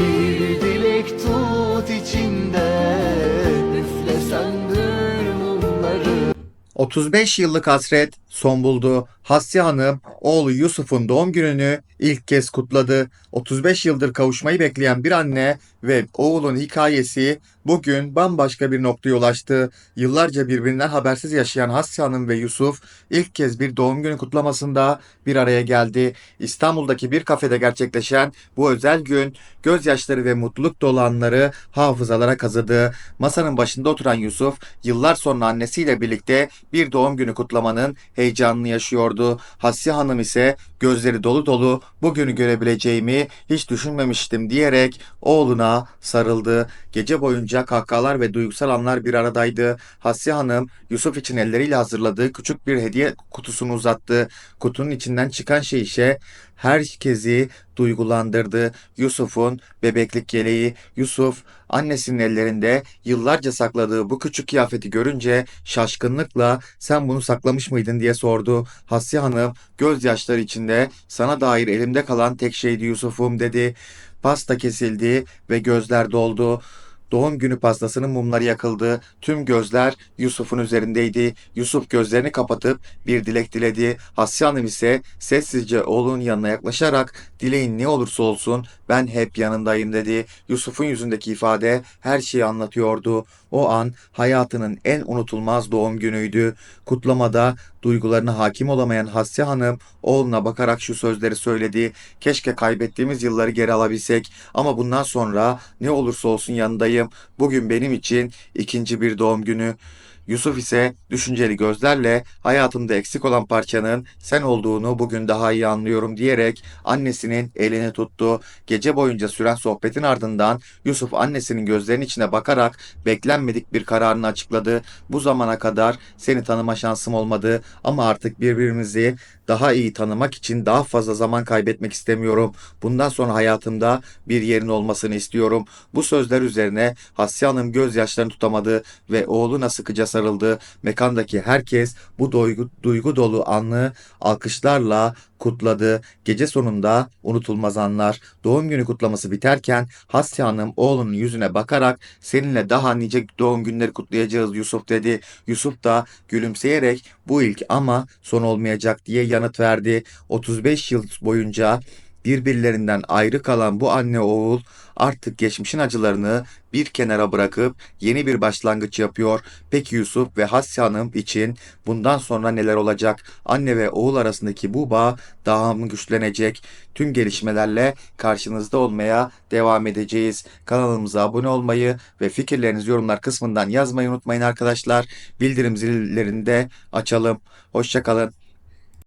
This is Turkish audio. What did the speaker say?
Bir dilek tut içinde Üfle söndür mumları 35 yıllık hasret son buldu. Hassi Hanım oğlu Yusuf'un doğum gününü ilk kez kutladı. 35 yıldır kavuşmayı bekleyen bir anne ve oğlun hikayesi bugün bambaşka bir noktaya ulaştı. Yıllarca birbirinden habersiz yaşayan Hassi Hanım ve Yusuf ilk kez bir doğum günü kutlamasında bir araya geldi. İstanbul'daki bir kafede gerçekleşen bu özel gün gözyaşları ve mutluluk dolu anları hafızalara kazıdı. Masanın başında oturan Yusuf yıllar sonra annesiyle birlikte bir doğum günü kutlamanın heyecanını yaşıyordu. Hassi Hanım ise gözleri dolu dolu bugünü görebileceğimi hiç düşünmemiştim diyerek oğluna sarıldı. Gece boyunca kahkahalar ve duygusal anlar bir aradaydı. Hassi Hanım Yusuf için elleriyle hazırladığı küçük bir hediye kutusunu uzattı. Kutunun içinden çıkan şey ise herkesi duygulandırdı. Yusuf'un bebeklik yeleği. Yusuf annesinin ellerinde yıllarca sakladığı bu küçük kıyafeti görünce şaşkınlıkla sen bunu saklamış mıydın diye sordu. Hassi Hanım gözyaşları içinde sana dair elimde kalan tek şeydi Yusuf'um dedi. Pasta kesildi ve gözler doldu. Doğum günü pastasının mumları yakıldı. Tüm gözler Yusuf'un üzerindeydi. Yusuf gözlerini kapatıp bir dilek diledi. Hassi Hanım ise sessizce oğlunun yanına yaklaşarak dileğin ne olursa olsun ben hep yanındayım dedi. Yusuf'un yüzündeki ifade her şeyi anlatıyordu. O an hayatının en unutulmaz doğum günüydü. Kutlamada duygularına hakim olamayan Hassi Hanım oğluna bakarak şu sözleri söyledi. Keşke kaybettiğimiz yılları geri alabilsek ama bundan sonra ne olursa olsun yanındayım. Bugün benim için ikinci bir doğum günü. Yusuf ise düşünceli gözlerle hayatımda eksik olan parçanın sen olduğunu bugün daha iyi anlıyorum diyerek annesinin elini tuttu. Gece boyunca süren sohbetin ardından Yusuf annesinin gözlerinin içine bakarak beklenmedik bir kararını açıkladı. Bu zamana kadar seni tanıma şansım olmadı ama artık birbirimizi daha iyi tanımak için daha fazla zaman kaybetmek istemiyorum. Bundan sonra hayatımda bir yerin olmasını istiyorum. Bu sözler üzerine Hasya Hanım gözyaşlarını tutamadı ve oğluna sıkıca sarıldı. Mekandaki herkes bu duygu, duygu dolu anı alkışlarla kutladı. Gece sonunda unutulmaz anlar. Doğum günü kutlaması biterken Hasya Hanım oğlunun yüzüne bakarak seninle daha nice doğum günleri kutlayacağız Yusuf dedi. Yusuf da gülümseyerek bu ilk ama son olmayacak diye yanıt verdi. 35 yıl boyunca birbirlerinden ayrı kalan bu anne oğul artık geçmişin acılarını bir kenara bırakıp yeni bir başlangıç yapıyor. Peki Yusuf ve Hasya Hanım için bundan sonra neler olacak? Anne ve oğul arasındaki bu bağ daha mı güçlenecek? Tüm gelişmelerle karşınızda olmaya devam edeceğiz. Kanalımıza abone olmayı ve fikirlerinizi yorumlar kısmından yazmayı unutmayın arkadaşlar. Bildirim zillerini de açalım. Hoşçakalın.